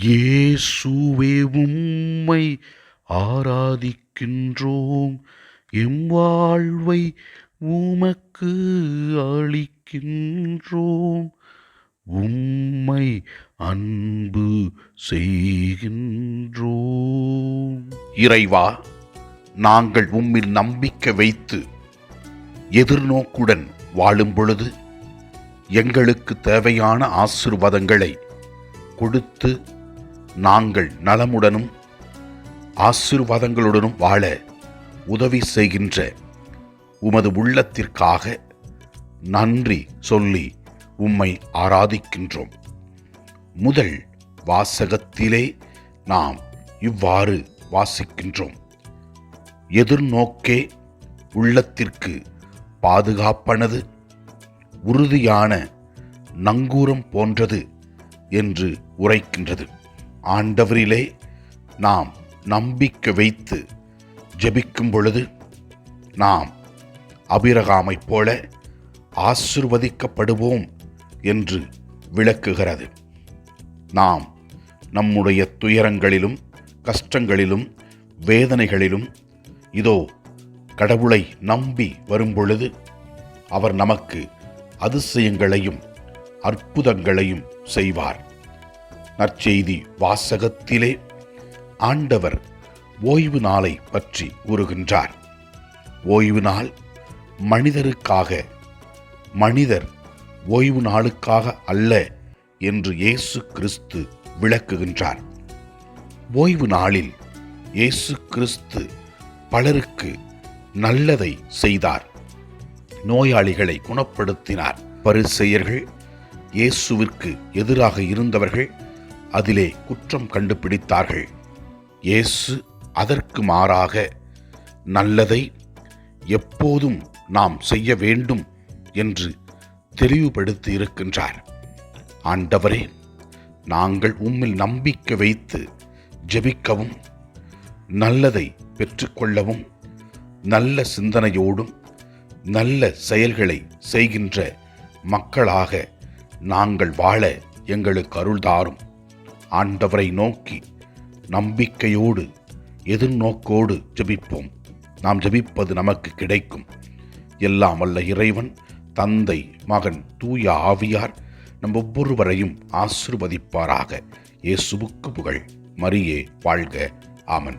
இயேசுவே உம்மை ஆராதிக்கின்றோம். எம் வாழ்வை உமக்கு அளிக்கின்றோம். உம்மை அன்பு செய்கின்றோம். இறைவா நாங்கள் உம்மில் நம்பிக்கை வைத்து எதிர்நோக்குடன் வாழும் பொழுது எங்களுக்கு தேவையான ஆசீர்வாதங்களை கொடுத்து நாங்கள் நலமுடனும் ஆசீர்வாதங்களுடனும் வாழ உதவி செய்கின்ற உமது உள்ளத்திற்காக நன்றி சொல்லி உம்மை ஆராதிக்கின்றோம். முதல் வாசகத்திலே நாம் இவ்வாறு வாசிக்கின்றோம். எதிர்நோக்கே உள்ளத்திற்கு பாதுகாப்பானது உறுதியான நங்கூரம் போன்றது என்று உரைக்கின்றது. ஆண்டவரிலே நாம் நம்பிக்கை வைத்து ஜெபிக்கும் பொழுது நாம் அபிரகாமைப் போல ஆசிர்வதிக்கப்படுவோம் என்று விளக்குகிறது. நாம் நம்முடைய துயரங்களிலும் கஷ்டங்களிலும் வேதனைகளிலும் இதோ கடவுளை நம்பி வரும்பொழுது அவர் நமக்கு அதிசயங்களையும் அற்புதங்களையும் செய்வார். நற்செய்தி வாசகத்திலே ஆண்டவர் ஓய்வு நாளை பற்றி கூறுகின்றார். ஓய்வு நாள் மனிதருக்காக மனிதர் ஓய்வு நாளுக்காக அல்ல என்று இயேசு கிறிஸ்து விளக்குகின்றார். ஓய்வு நாளில் இயேசு கிறிஸ்து பலருக்கு நல்லதை செய்தார். நோயாளிகளை குணப்படுத்தினார். பரிசெயர்கள் இயேசுவிற்கு எதிராக இருந்தவர்கள் அதிலே குற்றம் கண்டுபிடித்தார்கள். இயேசு அதற்கு மாறாக நல்லதை எப்போதும் நாம் செய்ய வேண்டும் என்று தெளிவுபடுத்தி இருக்கின்றார். ஆண்டவரே நாங்கள் உம்மில் நம்பிக்கை வைத்து ஜெபிக்கவும் நல்லதை பெற்றுக்கொள்ளவும் நல்ல சிந்தனையோடும் நல்ல செயல்களை செய்கின்ற மக்களாக நாங்கள் வாழ எங்களுக்கு அருள்தாரும். ஆண்டவரை நோக்கி நம்பிக்கையோடு எதிர்நோக்கோடு ஜெபிப்போம். நாம் ஜெபிப்பது நமக்கு கிடைக்கும். எல்லாம் வல்ல இறைவன் தந்தை மகன் தூய ஆவியார் நம் ஒவ்வொருவரையும் ஆசிர்வதிப்பாராக. இயேசுவுக்கு புகழ். மரியே வாழ்க. ஆமன்.